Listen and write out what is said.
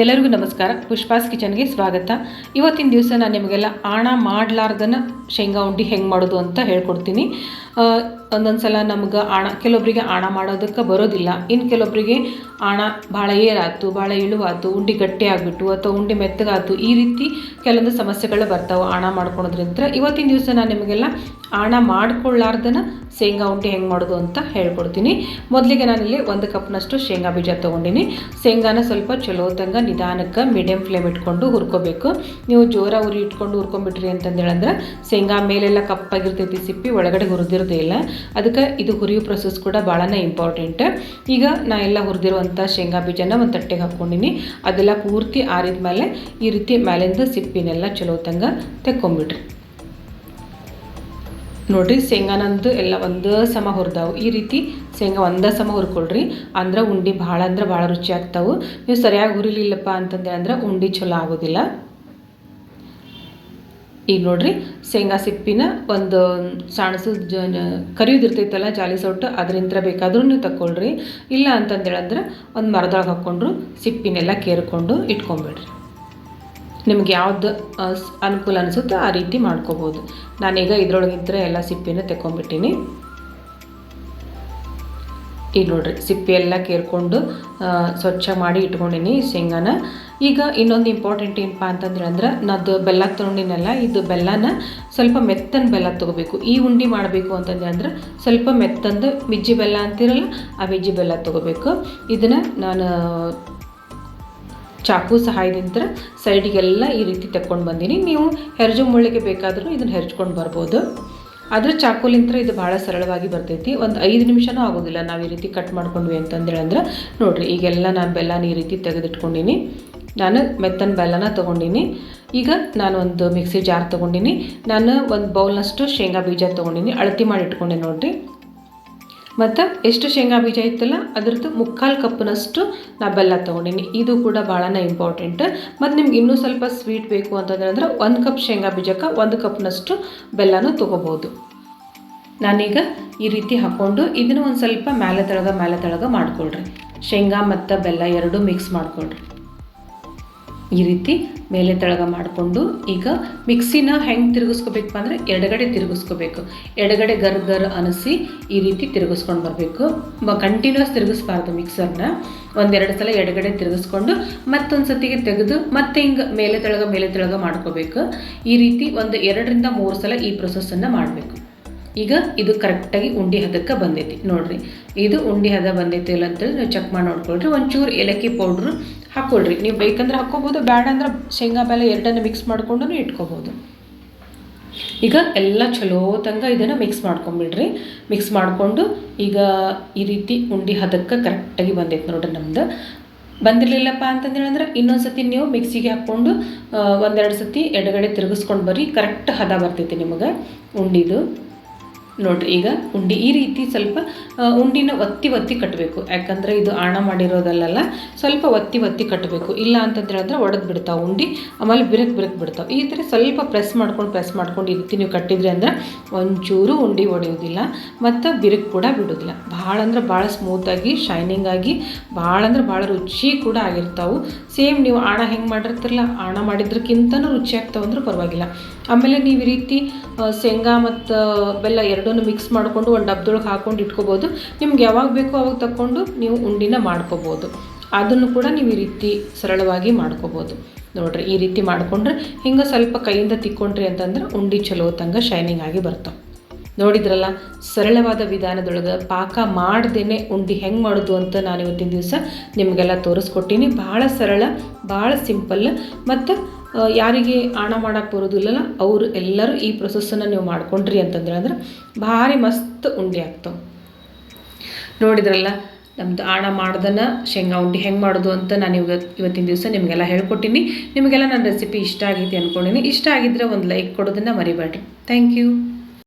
ಎಲ್ಲರಿಗೂ ನಮಸ್ಕಾರ. ಪುಷ್ಪಾಸ್ ಕಿಚನ್ಗೆ ಸ್ವಾಗತ. ಇವತ್ತಿನ ದಿವಸ ನಾನು ನಿಮಗೆಲ್ಲ ಆಣ ಮಾಡಲಾರ್ದನ ಶೇಂಗಾ ಉಂಡಿ ಹೆಂಗೆ ಮಾಡೋದು ಅಂತ ಹೇಳ್ಕೊಡ್ತೀನಿ. ಒಂದೊಂದು ಸಲ ನಮ್ಗೆ ಆಣ ಕೆಲವೊಬ್ಬರಿಗೆ ಆಣ ಮಾಡೋದಕ್ಕೆ ಬರೋದಿಲ್ಲ. ಇನ್ನು ಕೆಲವೊಬ್ಬರಿಗೆ ಆಣ ಭಾಳ ಏರಾತು ಭಾಳ ಇಳುವಾತು ಉಂಡೆ ಗಟ್ಟಿ ಆಗಿಬಿಟ್ಟು ಅಥವಾ ಉಂಡೆ ಮೆತ್ತಗಾತು ಈ ರೀತಿ ಕೆಲವೊಂದು ಸಮಸ್ಯೆಗಳು ಬರ್ತಾವೆ ಆಣ ಮಾಡ್ಕೊಳೋದ್ರಿಂದ ಇವತ್ತಿನ ದಿವಸ ನಾನು ನಿಮಗೆಲ್ಲ ಆಣ ಮಾಡ್ಕೊಳ್ಳಾರ್ದನ ಶೇಂಗಾ ಉಂಡೆ ಹೆಂಗೆ ಮಾಡೋದು ಅಂತ ಹೇಳ್ಕೊಡ್ತೀನಿ. ಮೊದಲಿಗೆ ನಾನಿಲ್ಲಿ ಒಂದು ಕಪ್ನಷ್ಟು ಶೇಂಗಾ ಬೀಜ ತೊಗೊಂಡಿನಿ. ಶೇಂಗಾನ ಸ್ವಲ್ಪ ಚಲೋದಂಗ ನಿಧಾನಕ್ಕೆ ಮೀಡಿಯಮ್ ಫ್ಲೇಮ್ ಇಟ್ಕೊಂಡು ಹುರ್ಕೋಬೇಕು. ನೀವು ಜೋರ ಉರಿ ಇಟ್ಕೊಂಡು ಹುರ್ಕೊಂಬಿಟ್ರಿ ಅಂತಂದೇಳಂದ್ರೆ ಶೇಂಗಾ ಮೇಲೆಲ್ಲ ಕಪ್ಪಾಗಿರ್ತೈತಿ ಸಿಪ್ಪಿ, ಒಳಗಡೆ ಹುರಿದಿರೋದೇ ಇಲ್ಲ. ಅದಕ್ಕೆ ಇದು ಹುರಿಯೋ ಪ್ರೊಸೆಸ್ ಕೂಡ ಭಾಳನೇ ಇಂಪಾರ್ಟೆಂಟ್ ಈಗ ನಾ ಎಲ್ಲ ಹುರಿದಿರುವಂಥ ಶೇಂಗಾ ಬೀಜನ ಒಂದು ತಟ್ಟೆಗೆ ಹಾಕ್ಕೊಂಡಿನಿ. ಅದೆಲ್ಲ ಪೂರ್ತಿ ಆರಿದ ಮೇಲೆ ಈ ರೀತಿ ಮೇಲಿಂದ ಸಿಪ್ಪಿನೆಲ್ಲ ಚಲೋತಂಗ ತೆಕ್ಕೊಂಬಿಡ್ರಿ. ನೋಡ್ರಿ ಶೇಂಗಾನಂದು ಎಲ್ಲ ಒಂದೇ ಸಮ ಹುರಿದಾವು. ಈ ರೀತಿ ಶೇಂಗಾ ಒಂದೇ ಸಮ ಹುರ್ಕೊಳ್ರಿ. ಅಂದ್ರೆ ಉಂಡಿ ಭಾಳ ಅಂದ್ರೆ ಭಾಳ ರುಚಿ ಆಗ್ತಾವು. ನೀವು ಸರಿಯಾಗಿ ಹುರಿಲಿಲ್ಲಪ್ಪ ಅಂತಂದ್ರೆ ಅಂದ್ರೆ ಉಂಡೆ ಚಲೋ ಆಗೋದಿಲ್ಲ. ಈಗ ನೋಡ್ರಿ, ಶೇಂಗಾ ಸಿಪ್ಪಿನ ಒಂದು ಸಾಣಸು ಜ ಕರಿಯೋದಿರ್ತೈತಲ್ಲ ಜಾಲಿ ಸೊಟ್ಟು ಅದರಿಂದ ಬೇಕಾದ್ರೂ ನೀವು ತಗೊಳ್ರಿ ಇಲ್ಲ ಅಂತಂದೇಳಂದ್ರೆ ಒಂದು ಮರದೊಳಗೆ ಹಾಕ್ಕೊಂಡ್ರು ಸಿಪ್ಪಿನೆಲ್ಲ ಕೇರ್ಕೊಂಡು ಇಟ್ಕೊಂಬಿಡ್ರಿ. ನಿಮ್ಗೆ ಯಾವ್ದು ಅನುಕೂಲ ಅನಿಸುತ್ತೋ ಆ ರೀತಿ ಮಾಡ್ಕೋಬೋದು. ನಾನೀಗ ಇದ್ರೊಳಗಿಂತ ಎಲ್ಲ ಸಿಪ್ಪಿನ ತೆಕ್ಕೊಂಬಿಟ್ಟಿನಿ. ಈಗ ನೋಡ್ರಿ, ಸಿಪ್ಪೆ ಎಲ್ಲ ಕೇರ್ಕೊಂಡು ಸ್ವಚ್ಛ ಮಾಡಿ ಇಟ್ಕೊಂಡಿನಿ ಶೇಂಗಾನ. ಈಗ ಇನ್ನೊಂದು ಇಂಪಾರ್ಟೆಂಟ್ ಏನಪ್ಪ ಅಂತಂದ್ರೆ ಅಂದ್ರೆ ನಾದು ಬೆಲ್ಲ ತೊಗೊಂಡಿನಲ್ಲ, ಇದು ಬೆಲ್ಲನ ಸ್ವಲ್ಪ ಮೆತ್ತನ ಬೆಲ್ಲ ತೊಗೋಬೇಕು. ಈ ಉಂಡೆ ಮಾಡಬೇಕು ಅಂತಂದ್ರೆ ಅಂದ್ರೆ ಸ್ವಲ್ಪ ಮೆತ್ತಂದು ಮಿಜ್ಜಿ ಬೆಲ್ಲ ಅಂತಿರಲ್ಲ, ಆ ಮಿಜ್ಜಿ ಬೆಲ್ಲ ತೊಗೋಬೇಕು. ಇದನ್ನು ನಾನು ಚಾಕು ಸಹಾಯದಿಂದ ಸೈಡಿಗೆಲ್ಲ ಈ ರೀತಿ ತಕ್ಕೊಂಡು ಬಂದೀನಿ. ನೀವು ಹೆರ್ಜು ಮುಳ್ಳಿಗೆ ಬೇಕಾದರೂ ಇದನ್ನು ಹೆರ್ಚ್ಕೊಂಡು ಬರ್ಬೋದು. ಆದರೆ ಚಾಕುಲಿಂತ್ರ ಇದು ಭಾಳ ಸರಳವಾಗಿ ಬರ್ತೈತಿ. ಒಂದು ಐದು ನಿಮಿಷನೂ ಆಗೋದಿಲ್ಲ. ನಾವು ಈ ರೀತಿ ಕಟ್ ಮಾಡ್ಕೊಂಡ್ವಿ ಅಂತಂದೇಳಿ ಅಂದ್ರೆ ನೋಡಿರಿ, ಈಗೆಲ್ಲ ನಾನು ಬೆಲ್ಲನ ಈ ರೀತಿ ತೆಗೆದಿಟ್ಕೊಂಡಿನಿ. ನಾನು ಮೆತ್ತನ ಬೆಲ್ಲನ ತೊಗೊಂಡಿನಿ. ಈಗ ನಾನು ಒಂದು ಮಿಕ್ಸಿ ಜಾರ್ ತೊಗೊಂಡಿನಿ. ನಾನು ಒಂದು ಬೌಲ್ನಷ್ಟು ಶೇಂಗಾ ಬೀಜ ತೊಗೊಂಡಿನಿ. ಅಳತಿ ಮಾಡಿ ಇಟ್ಕೊಂಡೆ ನೋಡಿರಿ. ಮತ್ತು ಎಷ್ಟು ಶೇಂಗಾ ಬೀಜ ಇತ್ತಲ್ಲ ಅದ್ರದ್ದು ಮುಕ್ಕಾಲು ಕಪ್ನಷ್ಟು ನಾ ಬೆಲ್ಲ ತೊಗೊಂಡಿನಿ. ಇದು ಕೂಡ ಭಾಳನೇ ಇಂಪಾರ್ಟೆಂಟ್ ಮತ್ತು ನಿಮ್ಗೆ ಇನ್ನೂ ಸ್ವಲ್ಪ ಸ್ವೀಟ್ ಬೇಕು ಅಂತಂದ್ರೆ ಒಂದು ಕಪ್ ಶೇಂಗಾ ಬೀಜಕ್ಕೆ ಒಂದು ಕಪ್ನಷ್ಟು ಬೆಲ್ಲನೂ ತೊಗೋಬೋದು. ನಾನೀಗ ಈ ರೀತಿ ಹಾಕ್ಕೊಂಡು ಇದನ್ನು ಒಂದು ಸ್ವಲ್ಪ ಮೇಲೆ ತಳಗ ಮೇಲೆ ತಳಗ ಮಾಡ್ಕೊಳ್ರಿ. ಶೇಂಗಾ ಮತ್ತು ಬೆಲ್ಲ ಎರಡೂ ಮಿಕ್ಸ್ ಮಾಡ್ಕೊಳ್ರಿ. ಈ ರೀತಿ ಮೇಲೆ ತಳಗ ಮಾಡಿಕೊಂಡು ಈಗ ಮಿಕ್ಸಿನ ಹೆಂಗೆ ತಿರುಗಿಸ್ಕೋಬೇಕು ಅಂದರೆ ಎಡಗಡೆ ತಿರುಗಿಸ್ಕೋಬೇಕು. ಎಡಗಡೆ ಗರ್ ಗರ್ ಅನಿಸಿ ಈ ರೀತಿ ತಿರುಗಿಸ್ಕೊಂಡು ಬರಬೇಕು. ಕಂಟಿನ್ಯೂಸ್ ತಿರುಗಿಸ್ಬಾರ್ದು ಮಿಕ್ಸರ್ನ. ಒಂದೆರಡು ಸಲ ಎಡಗಡೆ ತಿರುಗಿಸ್ಕೊಂಡು ಮತ್ತೊಂದು ಸತಿಗೆ ತೆಗೆದು ಮತ್ತೆ ಹಿಂಗೆ ಮೇಲೆ ತಳಗ ಮೇಲೆ ತಳಗ ಮಾಡ್ಕೋಬೇಕು. ಈ ರೀತಿ ಒಂದು ಎರಡರಿಂದ ಮೂರು ಸಲ ಈ ಪ್ರೊಸೆಸ್ಸನ್ನು ಮಾಡಬೇಕು. ಈಗ ಇದು ಕರೆಕ್ಟಾಗಿ ಉಂಡೆ ಹದಕ್ಕೆ ಬಂದೈತಿ. ನೋಡಿರಿ, ಇದು ಉಂಡೆ ಹದ ಬಂದೈತಿ ಇಲ್ಲ ಅಂತೇಳಿ ನೀವು ಚೆಕ್ ಮಾಡಿ ನೋಡ್ಕೊಳ್ರಿ. ಒಂಚೂರು ಏಲಕ್ಕಿ ಪೌಡ್ರು ಹಾಕ್ಕೊಳ್ರಿ ನೀವು ಬೇಕಂದ್ರೆ ಹಾಕ್ಕೋಬೋದು ಬೇಡ ಅಂದ್ರೆ ಶೇಂಗಾ ಬೆಲ್ಲ ಎರಡನ್ನು ಮಿಕ್ಸ್ ಮಾಡ್ಕೊಂಡು ಇಟ್ಕೋಬೋದು. ಈಗ ಎಲ್ಲ ಚಲೋ ತಂಗ ಇದನ್ನು ಮಿಕ್ಸ್ ಮಾಡ್ಕೊಂಬಿಡ್ರಿ. ಮಿಕ್ಸ್ ಮಾಡಿಕೊಂಡು ಈಗ ಈ ರೀತಿ ಉಂಡೆ ಹದಕ್ಕೆ ಕರೆಕ್ಟಾಗಿ ಬಂದೈತೆ ನೋಡ್ರಿ ನಮ್ದು. ಬಂದಿರಲಿಲ್ಲಪ್ಪ ಅಂತಂದೇಳಂದ್ರೆ ಇನ್ನೊಂದು ಸತಿ ನೀವು ಮಿಕ್ಸಿಗೆ ಹಾಕ್ಕೊಂಡು ಒಂದೆರಡು ಸತಿ ಎಡಗಡೆ ತಿರುಗಿಸ್ಕೊಂಡು ಬರ್ರಿ. ಕರೆಕ್ಟ್ ಹದ ಬರ್ತೈತಿ ನಿಮಗೆ ಉಂಡಿದು. ನೋಡ್ರಿ, ಈಗ ಉಂಡೆ ಈ ರೀತಿ ಸ್ವಲ್ಪ ಉಂಡಿನ ಒತ್ತಿ ಒತ್ತಿ ಕಟ್ಟಬೇಕು ಯಾಕಂದ್ರೆ ಇದು ಆಣ ಮಾಡಿರೋದಲ್ಲ ಸ್ವಲ್ಪ ಒತ್ತಿ ಒತ್ತಿ ಕಟ್ಟಬೇಕು ಇಲ್ಲ ಅಂತಂದ್ರೆ ಹೇಳಿದ್ರೆ ಒಡೆದು ಬಿಡ್ತಾವೆ ಉಂಡೆ, ಆಮೇಲೆ ಬಿರಕ್ ಬಿರಕ್ ಬಿಡ್ತಾವೆ. ಈ ಥರ ಸ್ವಲ್ಪ ಪ್ರೆಸ್ ಮಾಡ್ಕೊಂಡು ಪ್ರೆಸ್ ಮಾಡ್ಕೊಂಡು ಈ ರೀತಿ ನೀವು ಕಟ್ಟಿದ್ರಿ ಅಂದ್ರೆ ಒಂಚೂರು ಉಂಡೆ ಒಡೆಯೋದಿಲ್ಲ ಮತ್ತು ಬಿರುಕು ಕೂಡ ಬಿಡೋದಿಲ್ಲ ಭಾಳ ಅಂದ್ರೆ ಭಾಳ ಸ್ಮೂತಾಗಿ ಶೈನಿಂಗ್ ಆಗಿ, ಭಾಳ ಅಂದ್ರೆ ಭಾಳ ರುಚಿ ಕೂಡ ಆಗಿರ್ತಾವೆ. ಸೇಮ್ ನೀವು ಆಣ ಹೆಂಗೆ ಮಾಡಿರ್ತಿರಲ್ಲ, ಆಣ ಮಾಡಿದ್ರಕ್ಕಿಂತನೂ ರುಚಿ ಆಗ್ತಾವೆ ಅಂದ್ರೆ ಪರವಾಗಿಲ್ಲ. ಆಮೇಲೆ ನೀವು ಈ ರೀತಿ ಶೇಂಗಾ ಮತ್ತು ಬೆಲ್ಲ ಎರಡನ್ನೂ ಮಿಕ್ಸ್ ಮಾಡಿಕೊಂಡು ಒಂದು ಡಬ್ಬದೊಳಗೆ ಹಾಕೊಂಡು ಇಟ್ಕೋಬೋದು. ನಿಮ್ಗೆ ಯಾವಾಗ ಬೇಕೋ ಅವಾಗ ತಗೊಂಡು ನೀವು ಉಂಡಿನ ಮಾಡ್ಕೋಬೋದು. ಅದನ್ನು ಕೂಡ ನೀವು ಈ ರೀತಿ ಸರಳವಾಗಿ ಮಾಡ್ಕೋಬೋದು. ನೋಡ್ರಿ, ಈ ರೀತಿ ಮಾಡಿಕೊಂಡ್ರೆ ಹಿಂಗೆ ಸ್ವಲ್ಪ ಕೈಯಿಂದ ತಿಕ್ಕೊಂಡ್ರಿ ಅಂತಂದ್ರೆ ಉಂಡಿ ಚಲೋ ತಂಗ ಶೈನಿಂಗ್ ಆಗಿ ಬರ್ತಾವೆ. ನೋಡಿದ್ರಲ್ಲ, ಸರಳವಾದ ವಿಧಾನದೊಳಗೆ ಪಾಕ ಮಾಡ್ದೇ ಉಂಡಿ ಹೆಂಗೆ ಮಾಡೋದು ಅಂತ ನಾನು ಇವತ್ತಿನ ದಿವಸ ನಿಮಗೆಲ್ಲ ತೋರಿಸ್ಕೊಟ್ಟೀನಿ. ಭಾಳ ಸರಳ, ಭಾಳ ಸಿಂಪಲ್ ಮತ್ತು ಯಾರಿಗೆ ಹಣ ಮಾಡೋಕ್ಕೆ ಬರೋದಿಲ್ಲಲ್ಲ ಅವರು ಎಲ್ಲರೂ ಈ ಪ್ರೊಸೆಸ್ಸನ್ನು ನೀವು ಮಾಡ್ಕೊಂಡ್ರಿ ಅಂತಂದ್ರೆ ಅಂದ್ರೆ ಭಾರಿ ಮಸ್ತ್ ಉಂಡೆ ಆಗ್ತಾವೆ. ನೋಡಿದ್ರಲ್ಲ, ನಮ್ದು ಆಣ ಮಾಡ್ದನ ಶೇಂಗಾ ಉಂಡೆ ಹೆಂಗೆ ಮಾಡೋದು ಅಂತ ನಾನು ಇವಾಗ, ಇವತ್ತಿನ ದಿವಸ ನಿಮಗೆಲ್ಲ ಹೇಳ್ಕೊಟ್ಟಿನಿ. ನಿಮಗೆಲ್ಲ ನನ್ನ ರೆಸಿಪಿ ಇಷ್ಟ ಆಗೈತಿ ಅಂದ್ಕೊಂಡಿನಿ ಇಷ್ಟ ಆಗಿದ್ರೆ ಒಂದು ಲೈಕ್ ಕೊಡೋದನ್ನು ಮರಿಬೇಡ್ರಿ. Thank you